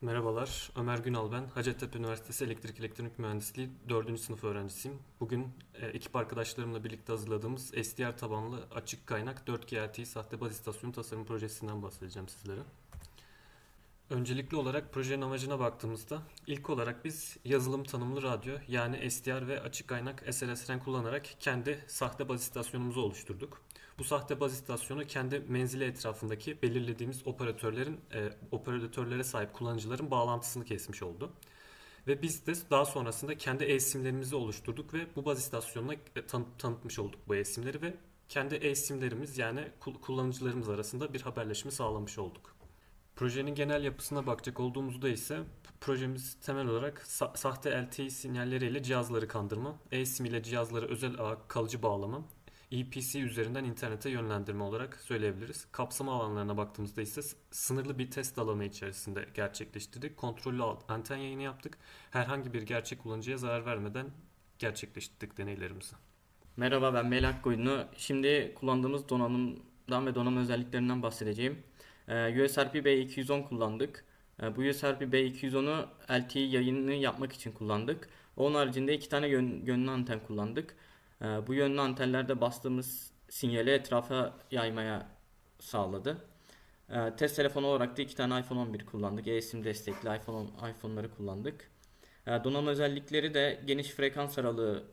Merhabalar, Ömer Günal ben. Hacettepe Üniversitesi Elektrik Elektronik Mühendisliği 4. sınıf öğrencisiyim. Bugün e, ekip arkadaşlarımla birlikte hazırladığımız SDR tabanlı açık kaynak 4G LTE sahte baz istasyonu tasarım projesinden bahsedeceğim sizlere. Öncelikli olarak projenin amacına baktığımızda ilk olarak biz yazılım tanımlı radyo yani SDR ve açık kaynak SLSR'en kullanarak kendi sahte baz istasyonumuzu oluşturduk. Bu sahte baz istasyonu kendi menzili etrafındaki belirlediğimiz operatörlerin e, operatörlere sahip kullanıcıların bağlantısını kesmiş oldu. Ve biz de daha sonrasında kendi e-simlerimizi oluşturduk ve bu baz istasyonuna e, tan- tanıtmış olduk bu e-simleri ve kendi e-simlerimiz yani kul- kullanıcılarımız arasında bir haberleşme sağlamış olduk. Projenin genel yapısına bakacak olduğumuzda ise projemiz temel olarak sa- sahte LTE sinyalleriyle cihazları kandırma, eSIM ile cihazları özel ağ kalıcı bağlama, EPC üzerinden internete yönlendirme olarak söyleyebiliriz. Kapsama alanlarına baktığımızda ise sınırlı bir test alanı içerisinde gerçekleştirdik. Kontrollü anten yayını yaptık. Herhangi bir gerçek kullanıcıya zarar vermeden gerçekleştirdik deneylerimizi. Merhaba ben Melih Akkoyunlu. Şimdi kullandığımız donanımdan ve donanım özelliklerinden bahsedeceğim. Ee, USRP B210 kullandık. Ee, bu USRP B210'u LTE yayını yapmak için kullandık. Onun haricinde iki tane yön, yönlü anten kullandık. Ee, bu yönlü antenlerde bastığımız sinyali etrafa yaymaya sağladı. Test telefonu olarak da iki tane iPhone 11 kullandık. eSIM destekli iPhone on- iPhone'ları kullandık. Ee, donanım özellikleri de geniş frekans aralığı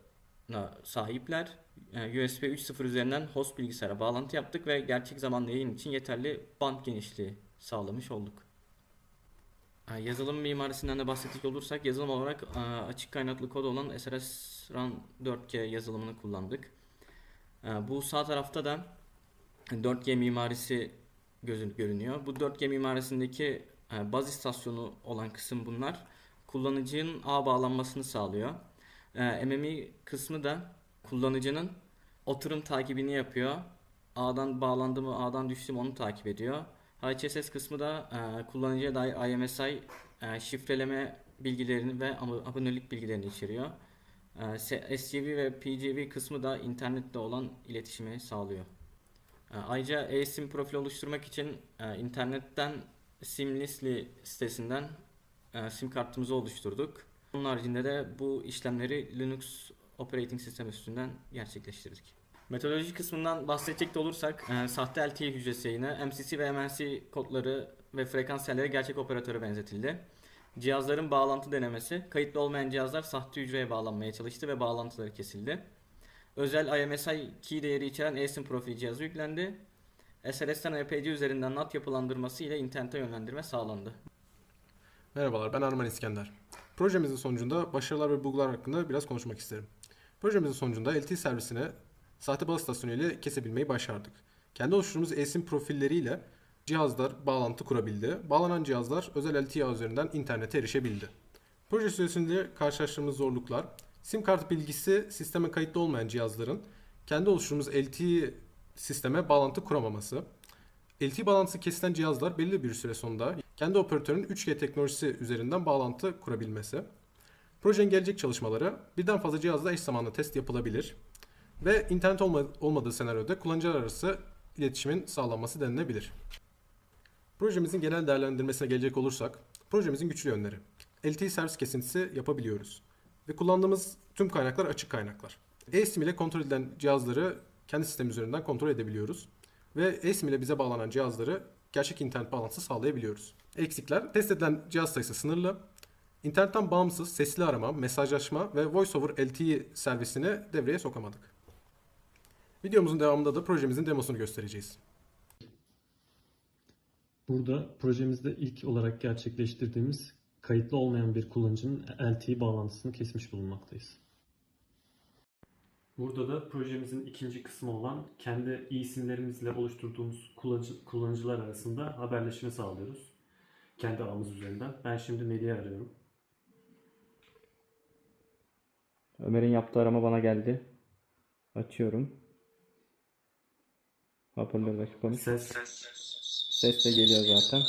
sahipler. Yani USB 3.0 üzerinden host bilgisayara bağlantı yaptık ve gerçek zamanlı yayın için yeterli band genişliği sağlamış olduk. E, Yazılım mimarisinden de bahsedecek olursak yazılım olarak e, açık kaynaklı kod olan SRS Run 4G yazılımını kullandık. E, Bu sağ tarafta da 4G mimarisi görünüyor. Bu 4G mimarisindeki e, baz istasyonu olan kısım bunlar. Kullanıcının ağ bağlanmasını sağlıyor. Ee, MMI kısmı da kullanıcının oturum takibini yapıyor. Ağdan bağlandı mı, ağdan düştü mü onu takip ediyor. HCSS kısmı da e, kullanıcıya dair IMSI e, şifreleme bilgilerini ve abo- abonelik bilgilerini içeriyor. E, S- SGV ve PGV kısmı da internetle olan iletişimi sağlıyor. E, Ayrıca eSIM profil oluşturmak için e, internetten Simlessly sitesinden e, sim kartımızı oluşturduk. Onun haricinde de bu işlemleri Linux operating sistem üstünden gerçekleştirdik. Metodoloji kısmından bahsedecek de olursak e, sahte LTE hücresi yayını, MCC ve MNC kodları ve frekans telleri gerçek operatöre benzetildi. Cihazların bağlantı denemesi, kayıtlı olmayan cihazlar sahte hücreye bağlanmaya çalıştı ve bağlantıları kesildi. Özel IMSI key değeri içeren eSIM profili cihazı yüklendi. SLS'ten EPC üzerinden NAT yapılandırması ile internete yönlendirme sağlandı. Merhabalar, ben Arman İskender. Projemizin sonucunda başarılar ve bulgular hakkında biraz konuşmak isterim. Projemizin sonucunda LTE servisine sahte baz istasyonu ile kesebilmeyi başardık. Kendi oluşturduğumuz eSIM profilleriyle cihazlar bağlantı kurabildi. Bağlanan cihazlar özel LTE ağ üzerinden internete erişebildi. Proje süresinde karşılaştığımız zorluklar, SIM kart bilgisi sisteme kayıtlı olmayan cihazların kendi oluşturduğumuz LTE sisteme bağlantı kuramaması, LTE bağlantısı kesilen cihazlar belli bir süre sonunda kendi operatörün 3G teknolojisi üzerinden bağlantı kurabilmesi. Projenin gelecek çalışmaları birden fazla cihazla eş zamanlı test yapılabilir ve internet olma- olmadığı senaryoda kullanıcılar arası iletişimin sağlanması denilebilir. Projemizin genel değerlendirmesine gelecek olursak, projemizin güçlü yönleri. LTE servis kesintisi yapabiliyoruz ve kullandığımız tüm kaynaklar açık kaynaklar. eSIM ile kontrol edilen cihazları kendi sistem üzerinden kontrol edebiliyoruz ve eSIM ile bize bağlanan cihazları gerçek internet bağlantısı sağlayabiliyoruz. Eksikler, test edilen cihaz sayısı sınırlı, internetten bağımsız sesli arama, mesajlaşma ve voice over LTE servisini devreye sokamadık. Videomuzun devamında da projemizin demosunu göstereceğiz. Burada projemizde ilk olarak gerçekleştirdiğimiz kayıtlı olmayan bir kullanıcının LTE bağlantısını kesmiş bulunmaktayız. Burada da projemizin ikinci kısmı olan kendi isimlerimizle oluşturduğumuz kullanıcı, kullanıcılar arasında haberleşme sağlıyoruz. Kendi ağımız üzerinden. Ben şimdi Melih'i arıyorum. Ömer'in yaptığı arama bana geldi. Açıyorum. Hoparlör açık konuş. Ses Ses de geliyor zaten.